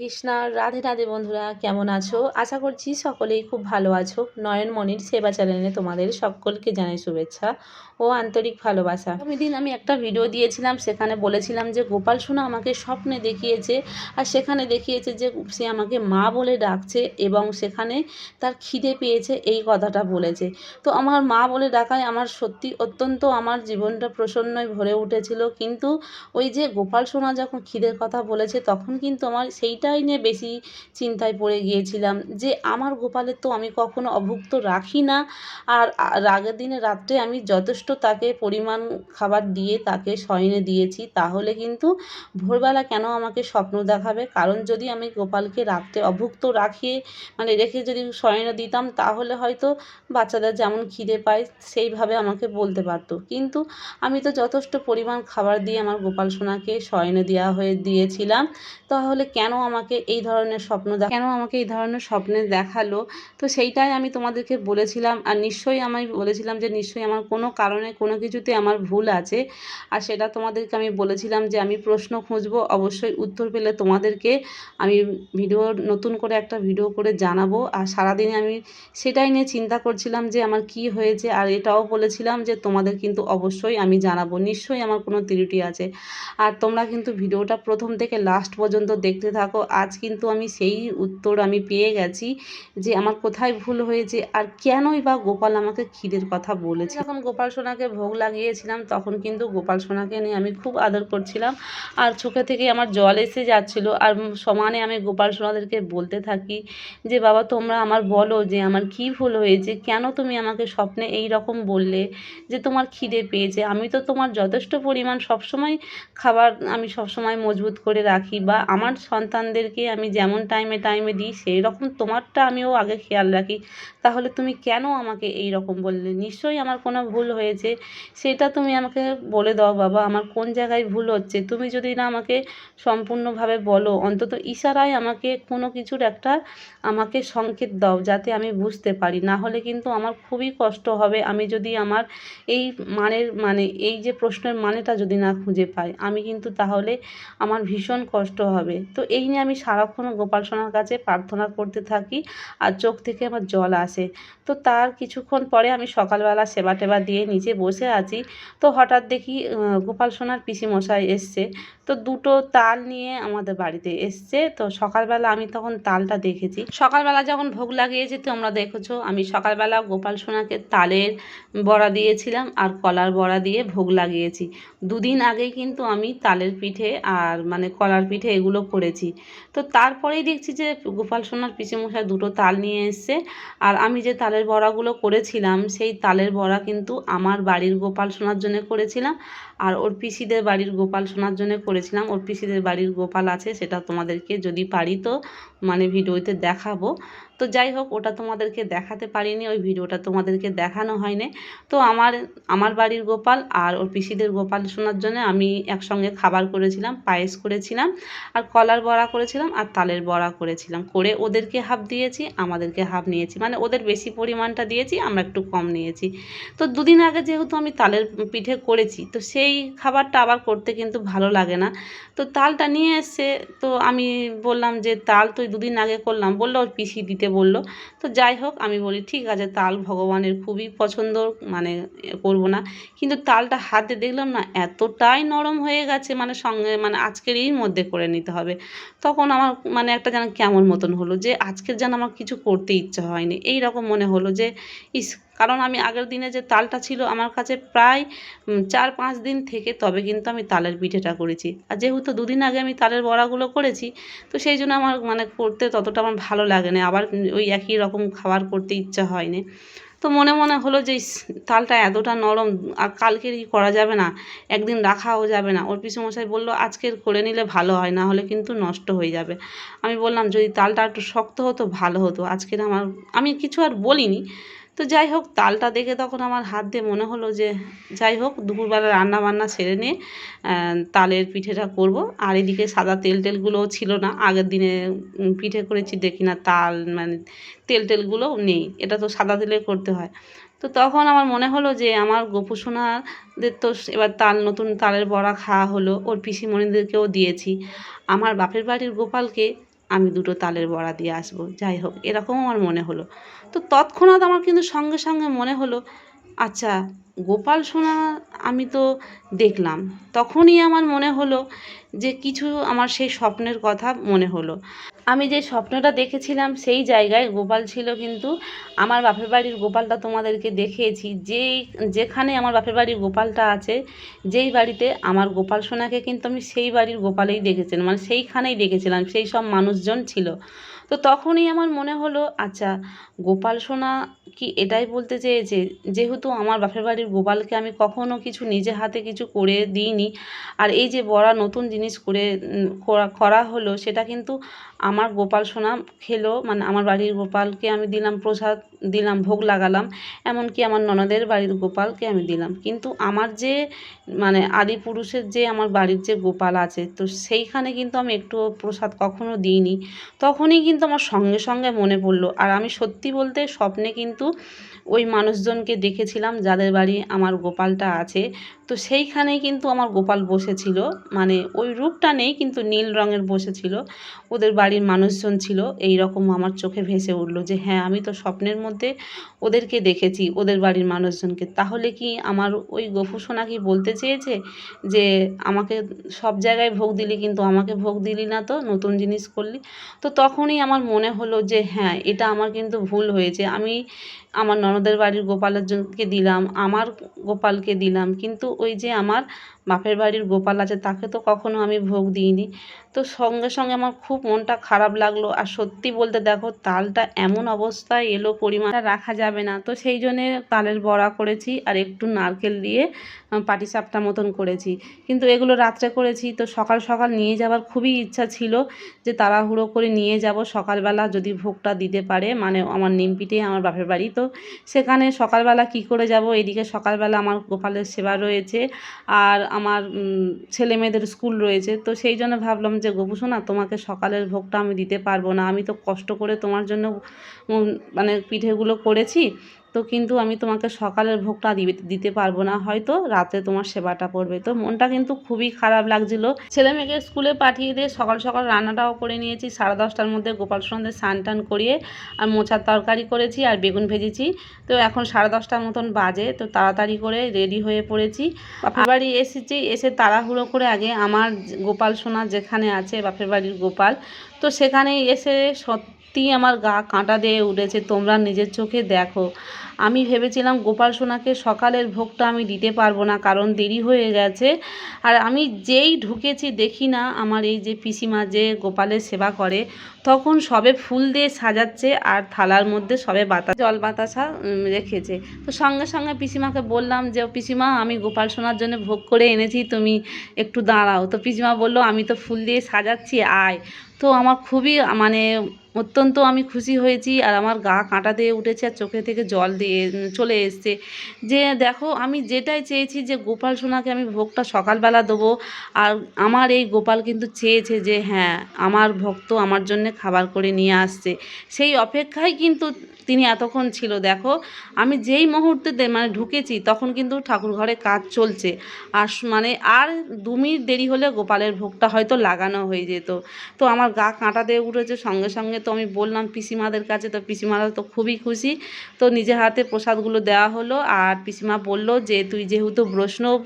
কৃষ্ণ, রাধে রাধে বন্ধুরা, কেমন আছো? আশা করছি সকলেই খুব ভালো আছো। নয়নমণির সেবা চ্যানেলে তোমাদের সকলকে জানাই শুভেচ্ছা ও আন্তরিক ভালোবাসা। আমি দিন আমি একটা ভিডিও দিয়েছিলাম, সেখানে বলেছিলাম যে, গোপাল সোনা আমাকে স্বপ্নে দেখিয়েছে আর সেখানে দেখিয়েছে যে, সে আমাকে মা বলে ডাকছে এবং সেখানে তার খিদে পেয়েছে, এই কথাটা বলেছে। তো আমার মা বলে ডাকায় আমার সত্যি অত্যন্ত আমার জীবনটা প্রসন্নয় ভরে উঠেছিল। কিন্তু ওই যে গোপাল সোনা যখন খিদের কথা বলেছে, তখন কিন্তু আমার সেইটাই নিয়ে বেশি চিন্তায় পড়ে গিয়েছিলাম যে আমার গোপালের তো আমি কখনো অভুক্ত রাখি না। আর আগের দিনে রাত্রে আমি যথেষ্ট তাকে পরিমাণ খাবার দিয়ে তাকে শয়নে দিয়েছি। তাহলে কিন্তু ভোরবেলা কেন আমাকে স্বপ্ন দেখাবে? কারণ যদি আমি গোপালকে রাত্রে অভুক্ত রাখিয়ে মানে রেখে যদি শয়নে দিতাম, তাহলে হয়তো বাচ্চাদের যেমন খিদে পায়, সেইভাবে আমাকে বলতে পারতো। কিন্তু আমি তো যথেষ্ট পরিমাণ খাবার দিয়ে আমার গোপাল সোনাকে শয়নে দেওয়া হয়ে দিয়েছিলাম। তাহলে কেন আমাকে এই ধরনের স্বপ্ন দে কেন আমাকে এই ধরনের স্বপ্নে দেখাল? তো সেইটাই আমি তোমাদেরকে বলেছিলাম আর নিশ্চয়ই আমি বলেছিলাম যে নিশ্চয়ই আমার কোনো কারণে কোনো কিছুতে আমার ভুল আছে। আর সেটা তোমাদেরকে আমি বলেছিলাম যে আমি প্রশ্ন খুঁজবো, অবশ্যই উত্তর পেলে তোমাদেরকে আমি ভিডিও, নতুন করে একটা ভিডিও করে জানাব। আর সারাদিনে আমি সেটাই নিয়ে চিন্তা করছিলাম যে আমার কি হয়েছে আর এটাও বলেছিলাম যে তোমাদের কিন্তু অবশ্যই আমি জানাব, নিশ্চয়ই আমার কোনো ত্রুটি আছে। আর তোমরা কিন্তু ভিডিওটা প্রথম থেকে লাস্ট পর্যন্ত দেখতে থাকো আজ কিন্তু আমি সেই উত্তর আমি পেয়ে গেছি যে আমার কোথায় ভুল হয়েছে আর কেনই বা গোপাল আমাকে ক্ষীরের কথা বলেছে। যখন গোপাল সোনাকে ভোগ লাগিয়েছিলাম, তখন কিন্তু গোপাল সোনাকে নিয়ে আমি খুব আদর করছিলাম আর চোখে থেকে আমার জল এসে যাচ্ছিল আর সমানে আমি গোপাল সোনাদেরকে বলতে থাকি যে, বাবা, তোমরা আমার বলো যে আমার কি ভুল হয়েছে, কেন তুমি আমাকে স্বপ্নে এই রকম বললে যে তোমার খিদে পেয়েছে? আমি তো তোমার যথেষ্ট পরিমাণ সবসময় খাবার আমি সবসময় মজবুত করে রাখি বা আমার সন্তানদেরকে আমি যেমন টাইমে টাইমে দিই সেই রকম তোমারটা আমিও আগে খেয়াল রাখি। তাহলে তুমি কেন আমাকে এই রকম বললে? নিশ্চয়ই আমার কোনো ভুল হয়েছে। সেটা তুমি আমাকে বলে দাও বাবা, আমার কোন জায়গায় ভুল হচ্ছে? তুমি যদি না আমাকে সম্পূর্ণভাবে বলো, অন্তত ইশারায় আমাকে কোনো কিছুর একটা আমাকে সংকেত দাও, যাতে আমি বুঝতে পারি। না হলে কিন্তু আমার খুবই কষ্ট হবে। আমি যদি আমার এই মানের মানে এই যে প্রশ্নের মানেটা যদি না খুঁজে পাই, আমি কিন্তু তাহলে আমার ভীষণ কষ্ট হবে। তো এই নিয়ে আমি সারাক্ষণ গোপাল সোনার কাছে প্রার্থনা করতে থাকি আর চোখ থেকে আমার জল আসে। তো তার কিছুক্ষণ পরে আমি সকালবেলা সেবা টেবা দিয়ে নিচে বসে আছি। তো হঠাৎ দেখি গোপাল সোনার পিসিমশাই এসছে। তো দুটো তাল নিয়ে আমাদের বাড়িতে এসছে। তো সকালবেলা আমি তখন তালটা দেখেছি। সকালবেলা যখন ভোগ লাগিয়েছি, তোমরা দেখেছ, আমি সকালবেলা গোপাল সোনাকে তালের বড়া দিয়েছিলাম আর কলার বড়া দিয়ে ভোগ লাগিয়েছি। দুদিন আগেই কিন্তু আমি তালের পিঠে আর মানে কলার পিঠে এগুলো করেছি। তো তারপরেই দেখছি যে গোপাল সোনার পিসিমশাই দুটো তাল নিয়ে এসছে। আর আমি যে তালের বড়াগুলো করেছিলাম, সেই তালের বড়া কিন্তু আমার বাড়ির গোপাল সোনার জন্য করেছিলাম আর ওর পিসিদের বাড়ির গোপাল সোনার জন্য করেছিলাম। ওর পিসিদের বাড়ির গোপাল আছে, সেটা তোমাদেরকে যদি পারি তো মানে ভিডিওতে দেখাবো। তো যাই হোক, ওটা তোমাদেরকে দেখাতে পারিনি, ওই ভিডিওটা তোমাদেরকে দেখানো হয়নি। তো আমার আমার বাড়ির গোপাল আর ওর পিসিদের গোপাল শোনার জন্য আমি একসঙ্গে খাবার করেছিলাম, পায়েস করেছিলাম। আর কলার বড়া করেছিলাম আর তালের বড়া করেছিলাম। করে ওদেরকে হাফ দিয়েছি, আমাদেরকে হাফ নিয়েছি। মানে ওদের বেশি পরিমাণটা দিয়েছি, আমরা একটু কম নিয়েছি। তো দুদিন আগে যেহেতু আমি তালের পিঠে করেছি, তো সেই খাবারটা আবার করতে কিন্তু ভালো লাগে না। তো তালটা নিয়ে এসছে তো আমি বললাম যে, তাল তো দুদিন আগে করলাম। বলল, ওর পিসি দিতে বলল। তো যাই হোক, আমি বলি, ঠিক আছে, তাল ভগবানের খুবই পছন্দ মানে করব না। কিন্তু তালটা হাতে দেখলাম না, এতটাই নরম হয়ে গেছে মানে সঙ্গে মানে আজকেরই মধ্যে করে নিতে হবে। তখন আমার মানে একটা যেন কেমন মতন হলো যে আজকের যেন আমার কিছু করতে ইচ্ছা হয়নি। এই রকম মনে হলো যে, ইস, কারণ আমি আগের দিনে যে তালটা ছিল আমার কাছে প্রায় চার পাঁচ দিন থেকে তবে কিন্তু আমি তালের পিঠেটা করেছি। আর যেহেতু দুদিন আগে আমি তালের বড়াগুলো করেছি, তো সেই জন্য আমার মানে করতে ততটা আমার ভালো লাগে না। আবার ওই একই রকম খাবার করতে ইচ্ছা হয়নি। তো মনে মনে হলো যে তালটা এতটা নরম, আর কালকের ই করা যাবে না? একদিন রাখাও যাবে না। ওর পিসমশাই বলল, আজকের করে নিলে ভালো হয়, না হলে কিন্তু নষ্ট হয়ে যাবে। আমি বললাম, যদি তালটা একটু শক্ত হতো, ভালো হতো। আজকের আমার আমি কিছু আর বলিনি। তো যাই হোক, তালটা দেখে তখন আমার হাত দিয়ে মনে হলো যে, যাই হোক, দুপুরবেলা রান্না বান্না সেরে নিয়ে তালের পিঠেটা করব। আর এদিকে সাদা তেল টেলগুলোও ছিল না। আগের দিনে পিঠে করেছি, দেখি না তাল মানে তেল টেলগুলোও নেই। এটা তো সাদা তেলে করতে হয়। তো তখন আমার মনে হলো যে, আমার গোপু সোনাদের তো এবার তাল, নতুন তালের বড়া খাওয়া হলো। ওর পিসিমণিদেরকেও দিয়েছি। আমার বাপের বাড়ির গোপালকে আমি দুটো তালের বড়া দিয়ে আসব, যাই হোক এরকম আমার মনে হলো। তো তৎক্ষণাৎ আমার কিন্তু সঙ্গে সঙ্গে মনে হলো আচ্ছা গোপাল সোনা আমি তো দেখলাম। তখনই আমার মনে হলো যে কিছু আমার সেই স্বপ্নের কথা মনে হলো। আমি যে স্বপ্নটা দেখেছিলাম সেই জায়গায় গোপাল ছিল কিন্তু আমার বাপের বাড়ির গোপালটা তোমাদেরকে দেখিয়েছি। যেই, যেখানে আমার বাপের বাড়ির গোপালটা আছে, যেই বাড়িতে আমার গোপাল সোনাকে কিন্তু আমি সেই বাড়ির গোপালেই দেখেছিলাম মানে সেইখানেই দেখেছিলাম, সেই সব মানুষজন ছিল। তো তখনই আমার মনে হলো আচ্ছা গোপাল সোনা কি এটাই বলতে চেয়েছে? যেহেতু আমার বাপের বাড়ির গোপালকে আমি কখনও কিছু নিজে হাতে কিছু করে দিইনি। আর এই যে বড়া নতুন জিনিস করা করা হলো, সেটা কিন্তু আমার গোপাল সোনা খেলো মানে আমার বাড়ির গোপালকে আমি দিলাম প্রসাদ। দিলাম, ভোগ লাগালাম। এমনকি আমার ননদের বাড়ির গোপালকে আমি দিলাম। কিন্তু আমার যে মানে আদি পুরুষের যে আমার বাড়ির যে গোপাল আছে, তো সেইখানে কিন্তু আমি একটু প্রসাদ কখনো দিইনি। তখনই কিন্তু আমার সঙ্গে সঙ্গে মনে পড়ল। আর আমি সত্যি বলতে স্বপ্নে কিন্তু ওই মানুষজনকে দেখেছিলাম যাদের বাড়ি আমার গোপালটা আছে। তো সেইখানেই কিন্তু আমার গোপাল বসেছিল। মানে ওই রূপটা নেই, কিন্তু নীল রঙের বসেছিল। ওদের বাড়ির মানুষজন ছিল। এই রকম আমার চোখে ভেসে উঠল যে হ্যাঁ আমি তো স্বপ্নের মধ্যে ওদেরকে দেখেছি, ওদের বাড়ির মানুষজনকে। তাহলে কি আমার ওই গফু কি বলতে চেয়েছে যে, আমাকে সব জায়গায় ভোগ দিলি, কিন্তু আমাকে ভোগ দিলি না তো? নতুন জিনিস করলি? তো তখনই আমার মনে হলো যে হ্যাঁ এটা আমার কিন্তু ভুল হয়েছে। আমি আমার ননদের বাড়ির গোপালের জনকে দিলাম, আমার গোপালকে দিলাম। কিন্তু ওই যে আমার বাপের বাড়ির গোপাল আছে, তাকে তো কখনো আমি ভোগ দিইনি। তো সঙ্গে সঙ্গে আমার খুব মনটা খারাপ লাগল। আর সত্যি বলতে দেখো, তালটা এমন অবস্থায় এলো পরিমাণটা রাখা যাবে না। তো সেই জন্যে তালের বড়া করেছি আর একটু নারকেল দিয়ে পাটিসাপটা মতন করেছি। কিন্তু এগুলো রাত্রে করেছি। তো সকাল সকাল নিয়ে যাওয়ার খুবই ইচ্ছা ছিল যে তাড়াহুড়ো করে নিয়ে যাব সকালবেলা যদি ভোগটা দিতে পারে। মানে আমার নিমপিঠে আমার বাপের বাড়ি। তো সেখানে সকালবেলা কি করে যাব? এদিকে সকালবেলা আমার গোপালের সেবা রয়েছে। আর আমার ছেলে মেয়েদের স্কুল রয়েছে। তো সেই জন্য ভাবলাম যে গোপু সোনা, তোমাকে সকালের ভোগটা আমি দিতে পারব না। আমি তো কষ্ট করে তোমার জন্য মানে পিঠেগুলো করেছি। তো কিন্তু আমি তোমাকে সকালের ভোগটা দিতে পারব না। হয়তো রাতে তোমার সেবাটা পড়বে তো মনটা কিন্তু খুবই খারাপ লাগছিল। ছেলে মেয়েকে স্কুলে পাঠিয়ে দিয়ে সকাল সকাল রান্নাটাও করে নিয়েছি। সাড়ে দশটার মধ্যে গোপাল সোনাদের স্নান টান করিয়ে আর মোচার তরকারি করেছি আর বেগুন ভেজেছি। তো এখন সাড়ে দশটার মতন বাজে। তো তাড়াতাড়ি করে রেডি হয়ে পড়েছি। বাপের বাড়ি এসেছি। এসে তাড়াহুড়ো করে আগে আমার গোপাল সোনা যেখানে আছে, বাপের বাড়ির গোপাল। তো সেখানে এসে সত্যি আমার গা কাঁটা দিয়ে উঠেছে, তোমরা নিজের চোখে দেখো। আমি ভেবেছিলাম গোপাল সোনাকে সকালের ভোগটা আমি দিতে পারব না, কারণ দেরি হয়ে গেছে। আর আমি যেই ঢুকেছি দেখি না আমার এই যে পিসিমা যে গোপালের সেবা করে, তখন সবে ফুল দিয়ে সাজাচ্ছে আর থালার মধ্যে সবে বাতাস, জল বাতাসা রেখেছে। তো সঙ্গে সঙ্গে পিসিমাকে বললাম যে পিসিমা, আমি গোপাল সোনার জন্য ভোগ করে এনেছি, তুমি একটু দাঁড়াও। তো পিসিমা বলল, আমি তো ফুল দিয়ে সাজাচ্ছি, আয়। তো আমার খুবই মানে অত্যন্ত আমি খুশি হয়েছি আর আমার গা কাঁটা দিয়ে উঠেছে আর চোখে থেকে জল দিয়ে চলে এসছে। যে দেখো, আমি যেটাই চেয়েছি যে গোপাল সোনাকে আমি ভোগটা সকালবেলা দেবো আর আমার এই গোপাল কিন্তু চেয়েছে যে হ্যাঁ আমার ভক্ত আমার জন্য খাবার করে নিয়ে আসছে। সেই অপেক্ষায় কিন্তু তিনি এতক্ষণ ছিল। দেখো, আমি যেই মুহূর্তে মানে ঢুকেছি তখন কিন্তু ঠাকুর ঘরে কাজ চলছে। আর মানে আর দু মিনিট দেরি হলে গোপালের ভোগটা হয়তো লাগানো হয়ে যেত। তো আমার গা কাঁটা দিয়ে উঠেছে, সঙ্গে সঙ্গে তো আমি বললাম, পিসিমাদের কাছে। তো পিসিমারা তো খুবই খুশি। তো নিজে হাতে প্রসাদগুলো দেওয়া হলো আর পিসিমা বলল যে, তুই যেহেতু বৈষ্ণব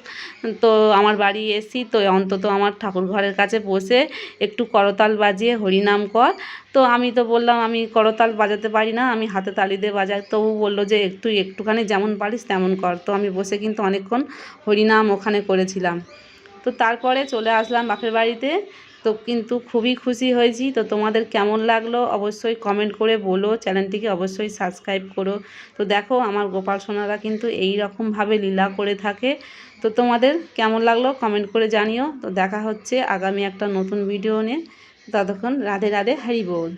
তো আমার বাড়ি এসছি, তো অন্তত আমার ঠাকুর ঘরের কাছে বসে একটু করতাল বাজিয়ে হরিনাম কর। তো আমি তো বললাম, আমি করতাল বাজাতে পারি না, আমি হাতে তালি দিয়ে বাজাই। তো ও বলল যে তুই একটুখানি যেমন পারিস তেমন কর। তো আমি বসে কিন্তু অনেকক্ষণ হরিনাম ওখানে করেছিলাম। তো তারপরে চলে আসলাম বাপের বাড়িতে। তো কিন্তু খুবই খুশি হয়েছি। তো তোমাদের কেমন লাগল অবশ্যই কমেন্ট করে বলো। চ্যানেলটিকে অবশ্যই সাবস্ক্রাইব করো। তো দেখো আমার গোপাল সোনারা কিন্তু এই রকমভাবে লীলা করে থাকে। তো তোমাদের কেমন লাগল কমেন্ট করে জানিও। তো দেখা হচ্ছে আগামী একটা নতুন ভিডিও নিয়ে। ততক্ষণ রাধে রাধে, হরি বল।